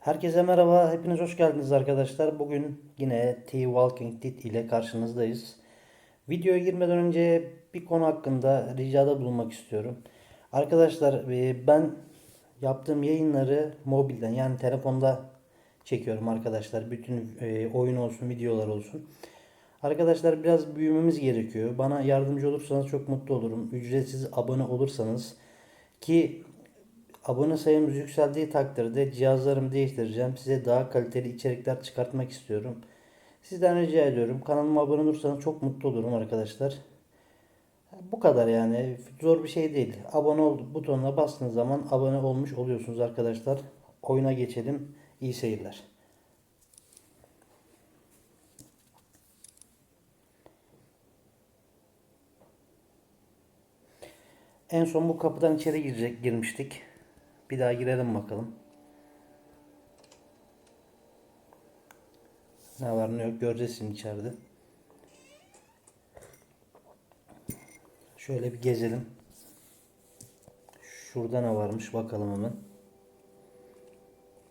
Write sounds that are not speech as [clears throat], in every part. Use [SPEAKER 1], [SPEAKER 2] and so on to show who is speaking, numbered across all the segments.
[SPEAKER 1] Herkese merhaba, hepiniz hoş geldiniz arkadaşlar. Bugün yine T Walking Dead ile karşınızdayız. Videoya girmeden önce bir konu hakkında ricada bulunmak istiyorum. Arkadaşlar e, ben yaptığım yayınları mobilden yani telefonda çekiyorum arkadaşlar. Bütün e, oyun olsun, videolar olsun. Arkadaşlar biraz büyümemiz gerekiyor. Bana yardımcı olursanız çok mutlu olurum. Ücretsiz abone olursanız ki Abone sayımız yükseldiği takdirde cihazlarımı değiştireceğim. Size daha kaliteli içerikler çıkartmak istiyorum. Sizden rica ediyorum. Kanalıma abone olursanız çok mutlu olurum arkadaşlar. Bu kadar yani. Zor bir şey değil. Abone ol butonuna bastığınız zaman abone olmuş oluyorsunuz arkadaşlar. Oyuna geçelim. İyi seyirler. En son bu kapıdan içeri girecek girmiştik. Bir daha girelim bakalım. Ne var ne yok göreceğiz şimdi içeride. Şöyle bir gezelim. Şurada ne varmış bakalım hemen.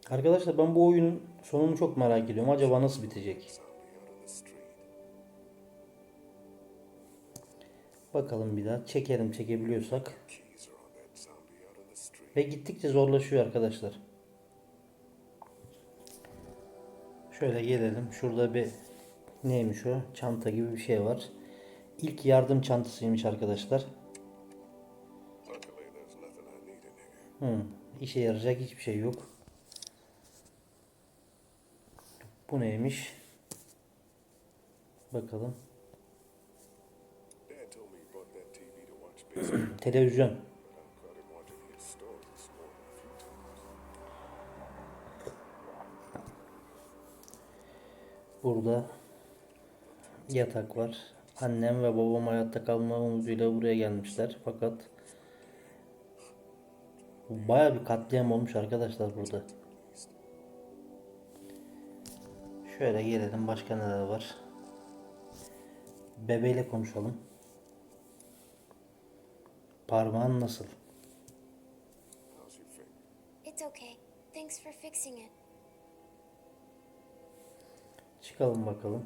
[SPEAKER 1] Arkadaşlar ben bu oyunun sonunu çok merak ediyorum. Acaba nasıl bitecek? Bakalım bir daha. Çekelim çekebiliyorsak. Ve gittikçe zorlaşıyor arkadaşlar. Şöyle gelelim. Şurada bir neymiş o? Çanta gibi bir şey var. İlk yardım çantasıymış arkadaşlar. Hmm, işe yarayacak hiçbir şey yok. Bu neymiş? Bakalım. [clears throat]
[SPEAKER 2] Dad
[SPEAKER 1] Burada yatak var. Annem ve babam hayatta kalma umuduyla buraya gelmişler. Fakat baya bir katliam olmuş arkadaşlar burada. Şöyle gelelim başka neler var. Bebeğiyle konuşalım. Parmağın nasıl?
[SPEAKER 3] It's okay. Thanks for fixing it.
[SPEAKER 1] Çıkalım bakalım.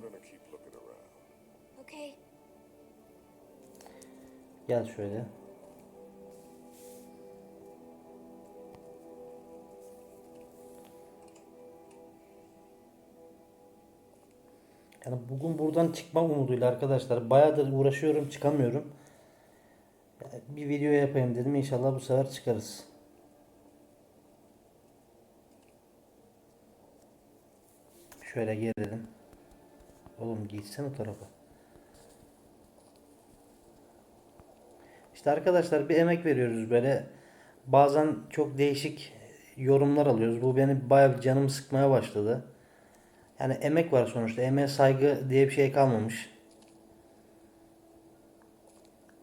[SPEAKER 1] Gel şöyle. Yani bugün buradan çıkmam umuduyla arkadaşlar. Bayağıdır uğraşıyorum çıkamıyorum. Yani bir video yapayım dedim. İnşallah bu sefer çıkarız. Şöyle gelelim. Oğlum gitsene o tarafa. İşte arkadaşlar bir emek veriyoruz böyle. Bazen çok değişik yorumlar alıyoruz. Bu beni bayağı canımı sıkmaya başladı. Yani emek var sonuçta. Emeğe saygı diye bir şey kalmamış.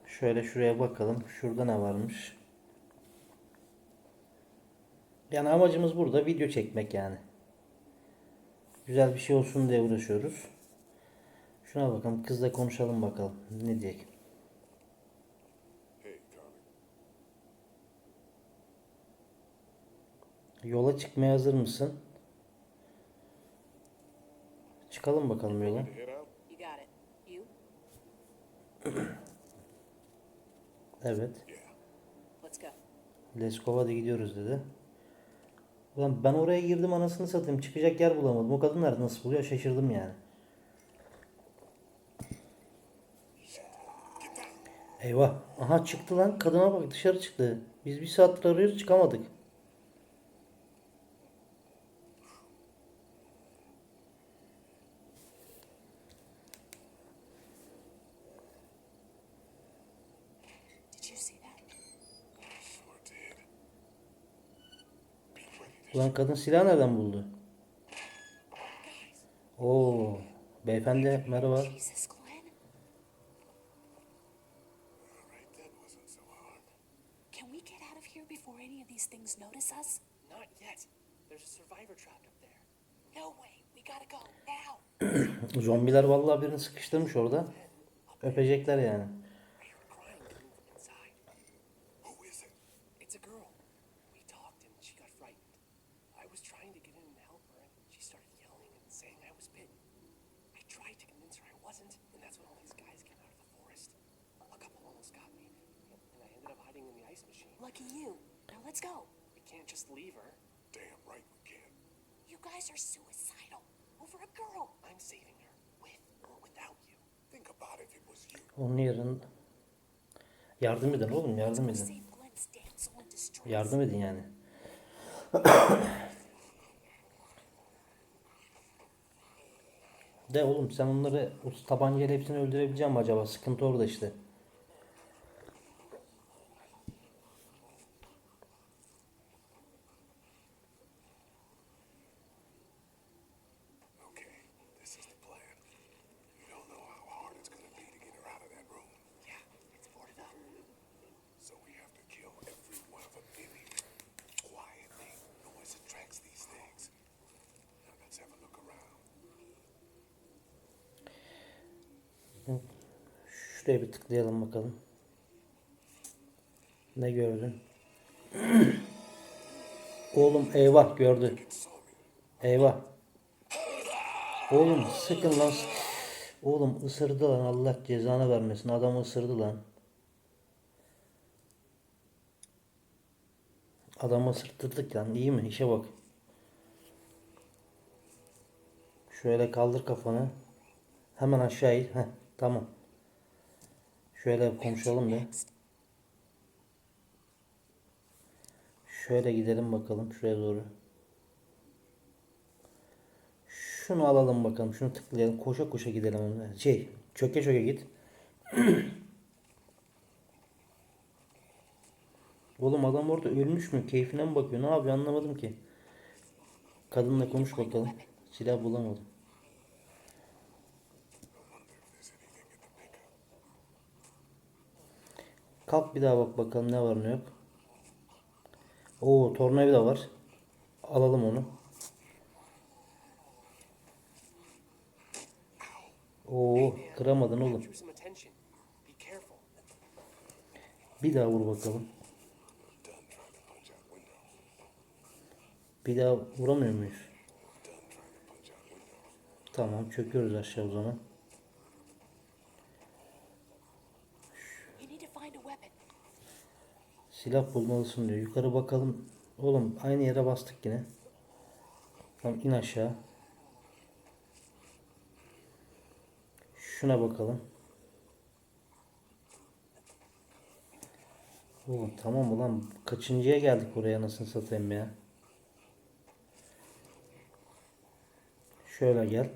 [SPEAKER 1] Şöyle şuraya bakalım. Şurada ne varmış? Yani amacımız burada video çekmek yani. Güzel bir şey olsun diye uğraşıyoruz. Şuna bakalım. Kızla konuşalım bakalım. Ne diyecek? Yola çıkmaya hazır mısın? Çıkalım bakalım yola. [clears throat] Evet.
[SPEAKER 4] Let's go.
[SPEAKER 1] Da gidiyoruz dedi. Ulan ben oraya girdim anasını satayım. Çıkacak yer bulamadım. O kadın nerede nasıl buluyor şaşırdım yani. Eyvah. Aha çıktı lan. Kadına bak dışarı çıktı. Biz bir saattir arıyoruz çıkamadık. Ulan kadın silah nereden buldu? Oo, beyefendi merhaba.
[SPEAKER 4] Any of these things notice us?
[SPEAKER 5] Not yet. There's a survivor trapped up there.
[SPEAKER 4] No way. We gotta go now. [clears throat]
[SPEAKER 1] Zombiler vallahi birini sıkıştırmış orada. Öpecekler yani.
[SPEAKER 5] I heard crying coming from inside.
[SPEAKER 2] Who is it?
[SPEAKER 5] It's a girl. We talked and she got frightened. I was trying to get in and ice machine.
[SPEAKER 4] Lucky you. Now let's go.
[SPEAKER 5] We can't just leave her.
[SPEAKER 2] Damn right we can.
[SPEAKER 4] You guys are suicidal. Over a girl.
[SPEAKER 5] I'm saving her, with or without you.
[SPEAKER 2] Think about if it was you.
[SPEAKER 1] Onun yarın yardım edin oğlum yardım edin. Yardım edin yani. [coughs] De oğlum sen onları o tabancayla hepsini öldürebilecek mi acaba? Sıkıntı orada işte.
[SPEAKER 2] Okay, this is the plan. You don't know how hard it's gonna be to get her out of that room.
[SPEAKER 5] Yeah, it's boarded up.
[SPEAKER 2] So we have to kill every one of them in here. Quietly. Noise attracts these things. Now let's have a look around.
[SPEAKER 1] Şuraya bir tıklayalım bakalım. Ne gördün? [clears throat] Oğlum eyvah gördü. Eyvah. Oğlum sıkın lan. Oğlum ısırdı lan Allah cezanı vermesin. Adam ısırdı lan. Adamı ısırttırdık lan. İyi mi? İşe bak. Şöyle kaldır kafanı. Hemen aşağı in. Heh, tamam. Şöyle konuşalım bir. Şöyle gidelim bakalım şuraya doğru. Şunu alalım bakalım. Şunu tıklayalım. Koşa koşa gidelim. Şey, çöke çöke git. [clears throat] Oğlum adam orada ölmüş mü? Keyfine mi bakıyor? Ne yapıyor anlamadım ki. Kadınla konuş bakalım. Silah bulamadım. Kalk bir daha bak bakalım ne var ne yok. Oo tornavida var. Alalım onu. Oo kıramadın oğlum. Bir daha vur bakalım. Bir daha vuramıyor muyuz? Tamam çöküyoruz aşağı o zaman.
[SPEAKER 4] We need to find a weapon.
[SPEAKER 1] Silah bulmalısın diyor. Yukarı bakalım. Oğlum aynı yere bastık yine. Tamam in aşağı. Şuna bakalım. Oğlum tamam ulan kaçıncıya geldik oraya anasını satayım ya. Şöyle gel.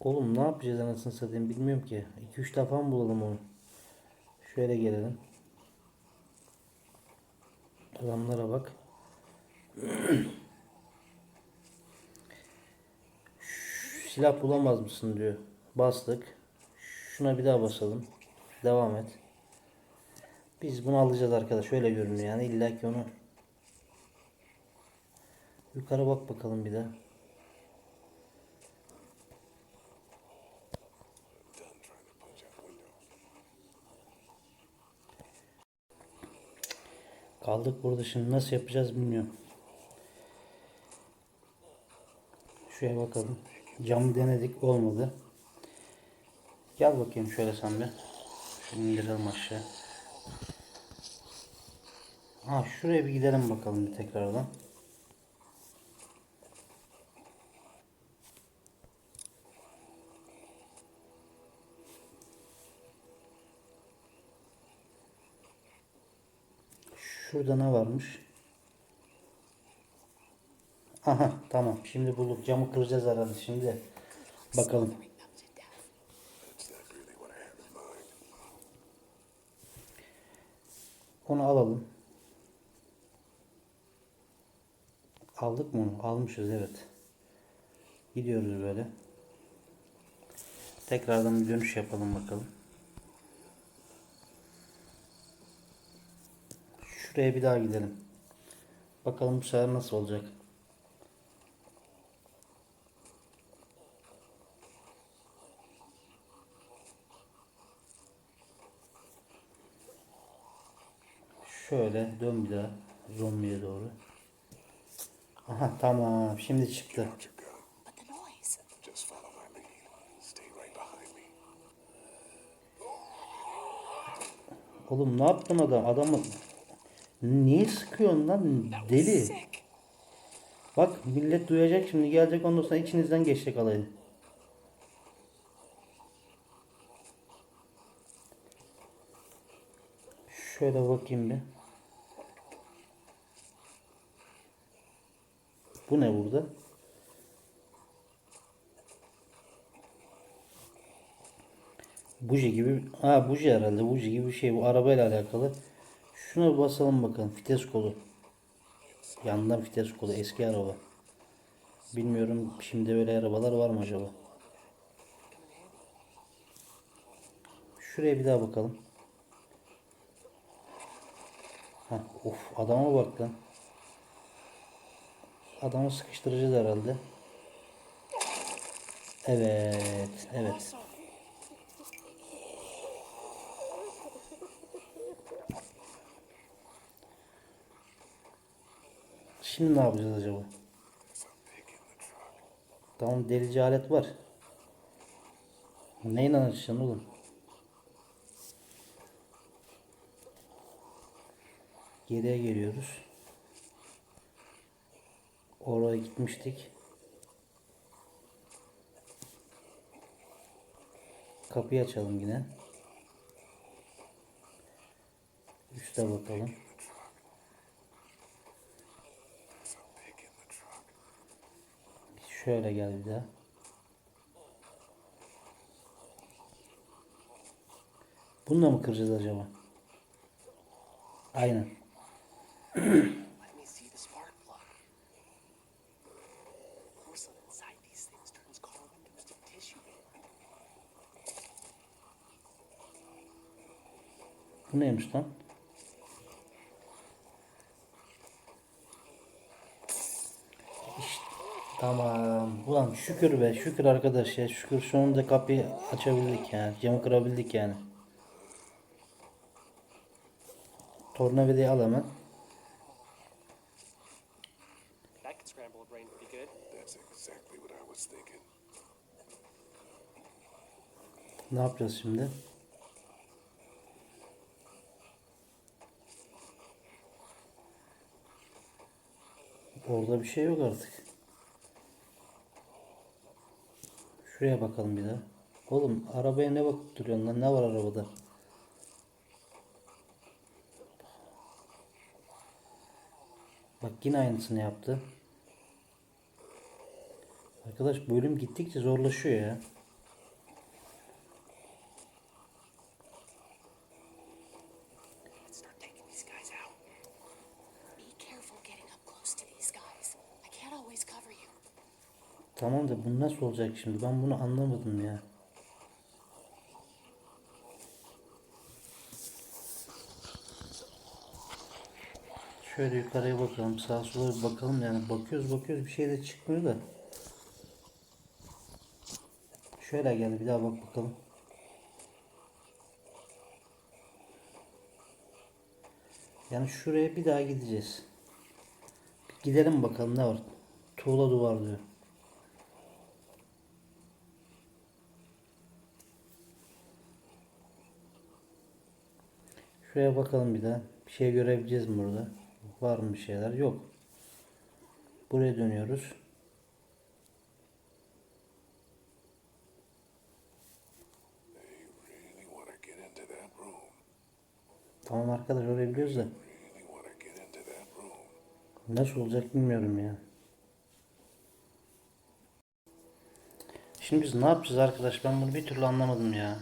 [SPEAKER 1] Oğlum ne yapacağız anasını satayım bilmiyorum ki. 2-3 defa mı bulalım onu? Şöyle gelelim. Adamlara bak. Silah bulamaz mısın diyor. Bastık. Şuna bir daha basalım. Devam et. Biz bunu alacağız arkadaş. Şöyle görünüyor yani. İlla ki onu Yukarı bak bakalım bir daha. Kaldık burada şimdi nasıl yapacağız bilmiyorum. Şuraya bakalım. Camı denedik olmadı. Gel bakayım şöyle sen bir. Şunu indirelim aşağı. Ha şuraya bir gidelim bakalım bir tekrardan. Şurada ne varmış? Aha tamam. Şimdi bulduk. Camı kıracağız herhalde şimdi. Bakalım. Onu alalım. Aldık mı onu? Almışız evet. Gidiyoruz böyle. Tekrardan bir dönüş yapalım bakalım. Şuraya bir daha gidelim. Bakalım bu sefer nasıl olacak. Şöyle dön bir daha zombiye doğru. Aha tamam şimdi çıktı. Oğlum ne yaptın adam? Adamı niye sıkıyorsun lan? Deli. Bak millet duyacak şimdi gelecek ondan sonra içinizden geçecek alayı. Şöyle bakayım bir. Bu ne burada? Buji gibi. Ha buji herhalde. Buji gibi bir şey. Bu arabayla alakalı. Şuna basalım bakalım. Vites kolu. Yandan vites kolu. Eski araba. Bilmiyorum şimdi öyle arabalar var mı acaba? Şuraya bir daha bakalım. Heh, of adama bak lan. Adamı sıkıştıracağız herhalde. Evet, evet. Şimdi ne yapacağız acaba? Tamam delici alet var. Neyle açacaksın oğlum? Geriye geliyoruz. Oraya gitmiştik. Kapıyı açalım yine. Üste bakalım. Şöyle gel bir daha. Bununla mı kıracağız acaba? Aynen. Bu neymiş lan? Tamam. Ulan şükür be şükür arkadaş ya. Şükür sonunda kapıyı açabildik yani. Camı kırabildik yani. Tornavidayı al hemen.
[SPEAKER 5] That could scramble a brain pretty good.
[SPEAKER 2] That's exactly what I was thinking.
[SPEAKER 1] Ne yapacağız şimdi? Orada bir şey yok artık. Şuraya bakalım bir daha. Oğlum arabaya ne bakıp duruyorsun lan? Ne var arabada? Bak yine aynısını yaptı. Arkadaş bölüm gittikçe zorlaşıyor ya.
[SPEAKER 5] Let's start taking these guys out.
[SPEAKER 4] Be careful getting up close to these guys. I can't always cover you.
[SPEAKER 1] Tamam da bu nasıl olacak şimdi? Ben bunu anlamadım ya. Şöyle yukarıya bakalım. Sağa sola bir bakalım yani. Bakıyoruz bakıyoruz bir şey de çıkmıyor da. Şöyle gel bir daha bak bakalım. Yani şuraya bir daha gideceğiz. Gidelim bakalım ne var. Tuğla duvar diyor. Şuraya bakalım bir daha. Bir şey görebileceğiz mi burada? Var mı bir şeyler? Yok. Buraya dönüyoruz. Tamam arkadaş orayı biliyoruz da. Nasıl olacak bilmiyorum ya. Şimdi biz ne yapacağız arkadaş? Ben bunu bir türlü anlamadım ya.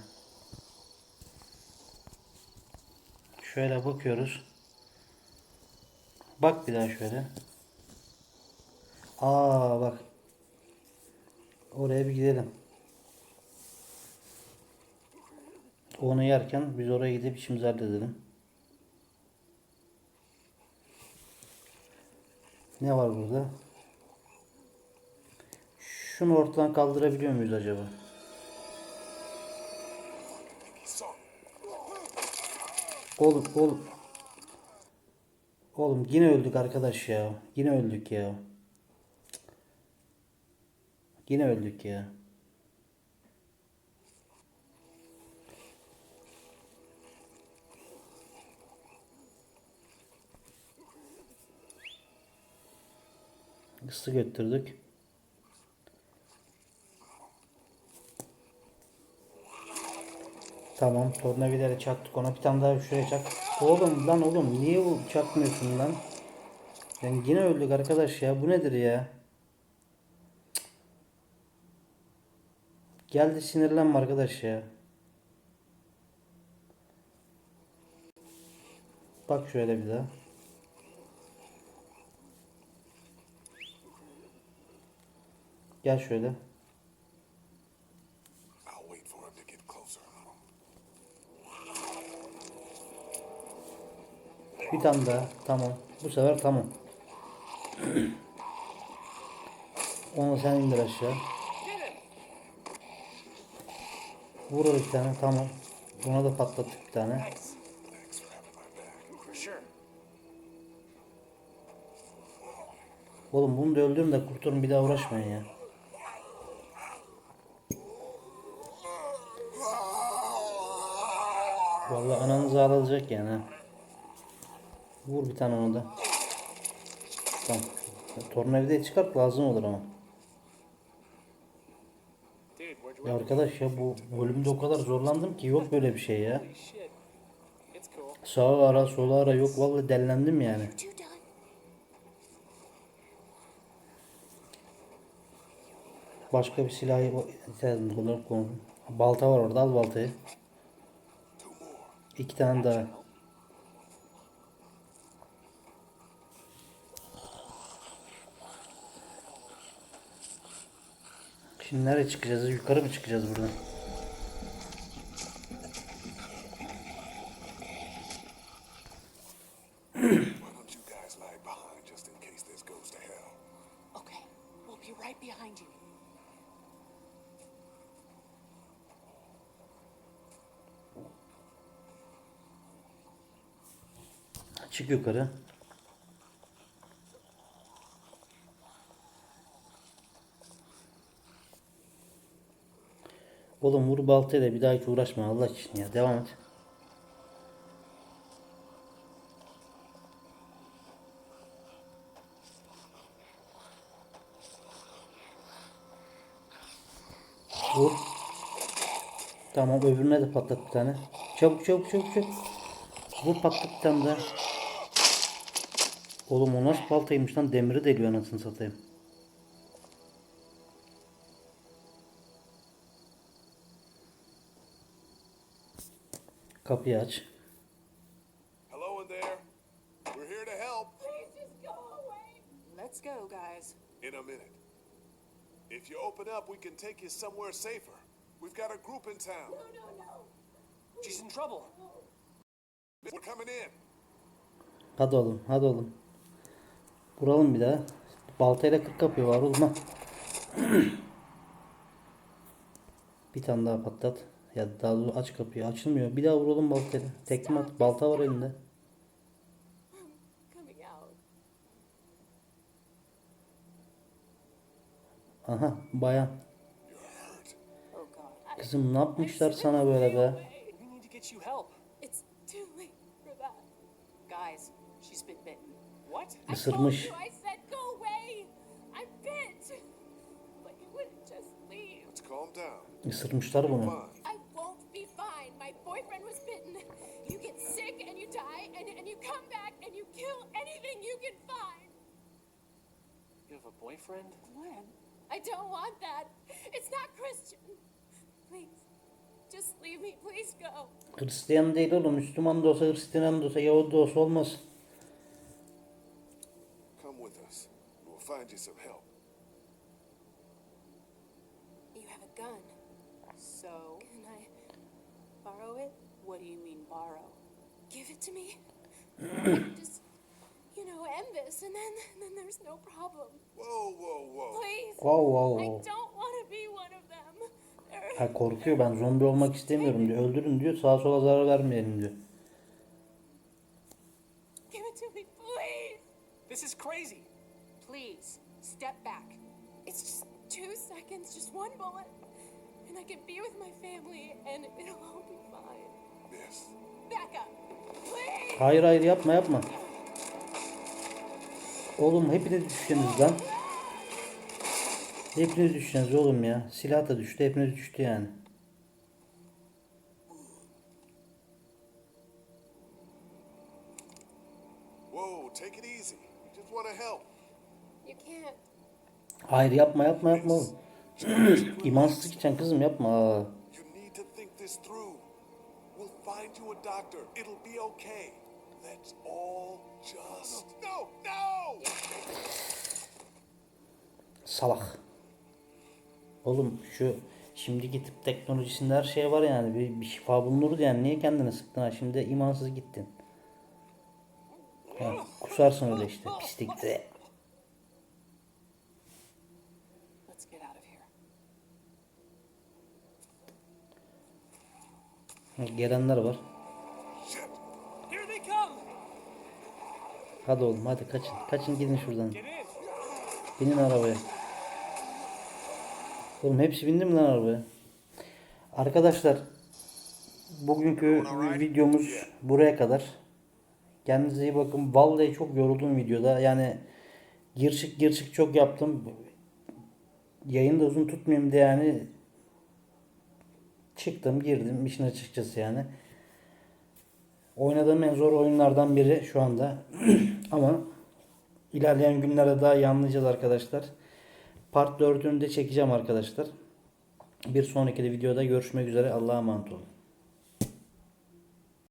[SPEAKER 1] Şöyle bakıyoruz. Bak bir daha şöyle. Aa bak. Oraya bir gidelim. Onu yerken biz oraya gidip işimizi halledelim. Ne var burada? Şunu ortadan kaldırabiliyor muyuz acaba? Oğlum oğlum. Oğlum yine öldük arkadaş ya. Yine öldük ya. Yine öldük ya. Isı götürdük. Tamam tornavidayla çaktık ona bir tane daha şuraya çak. Oğlum lan oğlum niye bu çakmıyorsun lan? Yani yine öldük arkadaş ya bu nedir ya? Geldi sinirlenme arkadaş ya. Bak şöyle bir daha. Gel şöyle.
[SPEAKER 2] I'll wait for him to get closer.
[SPEAKER 1] Bir tane daha. Tamam. Bu sefer tamam. Onu sen indir aşağı. Vur o bir tane. Tamam. Buna da patlattık bir tane. Oğlum bunu da öldürün de kurtulun bir daha uğraşmayın ya. Vallahi ananız ağlayacak yani. ha. Vur bir tane onu da. Tamam. Tornavidayı çıkart lazım olur ama. Ya arkadaş ya bu bölümde o kadar zorlandım ki yok böyle bir şey ya. Sağa ara sola ara yok vallahi dellendim yani. Başka bir silahı kullan. Balta var orada al baltayı. İki tane daha. Şimdi nereye çıkacağız? Yukarı mı çıkacağız buradan?
[SPEAKER 2] Why don't you guys lag behind just in case this goes to hell?
[SPEAKER 4] Okay, we'll be right behind you.
[SPEAKER 1] Çık yukarı. Oğlum vur baltayla bir daha hiç uğraşma Allah için ya. Devam et. Vur. Tamam öbürüne de patlat bir tane. Çabuk çabuk çabuk çabuk. Vur patlat bir tane daha. Oğlum o nasıl baltaymış lan demiri deliyor anasını satayım. Kapıyı aç.
[SPEAKER 2] Hello in there. We're here to help
[SPEAKER 4] Let's go, guys.
[SPEAKER 2] in a minute. If you open up, we can take you somewhere safer. We've got a group in town.
[SPEAKER 5] She's in trouble.
[SPEAKER 2] We're coming in.
[SPEAKER 1] Hadi oğlum hadi oğlum. Vuralım bir daha. Baltayla kırk kapıyı var oğlum [clears throat] bir tane daha patlat. Ya daha doğrusu aç kapıyı. Açılmıyor. Bir daha vuralım baltayla. Tekme at. Balta var elinde. Aha bayan.
[SPEAKER 4] Oh, God.
[SPEAKER 1] Kızım ne yapmışlar sana böyle be?
[SPEAKER 5] We need to
[SPEAKER 3] come back and you kill anything you can find.
[SPEAKER 5] You have a boyfriend?
[SPEAKER 4] Glenn,
[SPEAKER 3] I don't want that. It's not Christian. Please, just leave me. Please go.
[SPEAKER 1] Hristiyan değil oğlum. Müslüman da olsa Hristiyan da olsa Yahudi de olsa olmaz.
[SPEAKER 2] Come with us. We'll find you some help.
[SPEAKER 3] You have a gun.
[SPEAKER 4] so
[SPEAKER 3] Can I borrow it?
[SPEAKER 4] what do you mean borrow?
[SPEAKER 3] Give it to me. Just, you know, end this, and then then there's no problem.
[SPEAKER 2] Whoa, whoa, whoa.
[SPEAKER 3] Please.
[SPEAKER 1] Wow wow
[SPEAKER 3] I
[SPEAKER 1] wow.
[SPEAKER 3] don't want to be one of them. They're-
[SPEAKER 1] Ha korkuyor ben zombi olmak istemiyorum diyor. Öldürün diyor. Sağa sola zarar vermeyelim diyor.
[SPEAKER 3] Give it to me, please.
[SPEAKER 5] This is crazy.
[SPEAKER 4] Please, step back.
[SPEAKER 3] It's just two seconds, just one bullet, and I can be with my family, and it'll all be fine.
[SPEAKER 1] Hayır hayır yapma yapma. Oğlum hepiniz düştünüz lan. Hepiniz düşeceksiniz oğlum ya. Silah da düştü. Hepiniz düştü yani.
[SPEAKER 2] Whoa, take it easy. We just want to help.
[SPEAKER 3] You can't.
[SPEAKER 1] Hayır yapma yapma yapma oğlum. [clears throat] İmansızlık için kızım yapma.
[SPEAKER 2] You a doctor. It'll be okay. Let's all just. No, no!
[SPEAKER 1] Salak. Oğlum şu şimdiki tıp teknolojisinde her şey var yani. Bir, bir şifa bulunurdu yani. Niye kendini sıktın ha? Şimdi imansız gittin. Ya, kusarsın öyle işte. Pislik de.
[SPEAKER 4] Let's get out of here.
[SPEAKER 1] Gelenler var. Hadi oğlum hadi kaçın. Kaçın gidin şuradan. Binin arabaya. Oğlum hepsi bindi mi lan arabaya? Arkadaşlar bugünkü videomuz buraya kadar. Kendinize iyi bakın. Vallahi çok yoruldum videoda. Yani girşik girşik çok yaptım. Yayını da uzun tutmayayım diye yani çıktım girdim işin açıkçası yani. Oynadığım en zor oyunlardan biri şu anda. [clears throat] Ama ilerleyen günlerde daha iyi anlayacağız arkadaşlar. Part 4'ünü de çekeceğim arkadaşlar. Bir sonraki de videoda görüşmek üzere. Allah'a emanet olun.